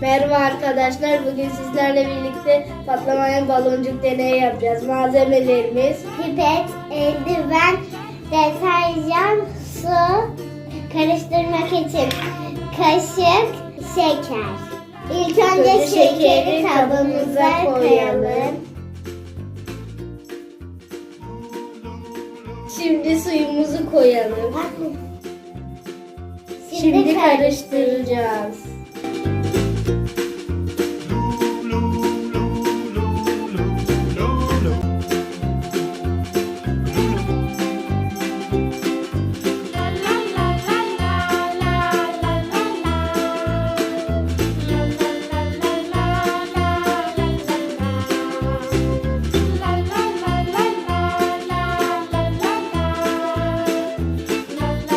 Merhaba arkadaşlar. Bugün sizlerle birlikte patlamayan baloncuk deneyi yapacağız. Malzemelerimiz Pipet, eldiven, deterjan, su, karıştırmak için kaşık, şeker. İlk önce Önce şekeri şekeri kabımıza koyalım. şimdi suyumuzu koyalım. Şimdi, karıştıracağız.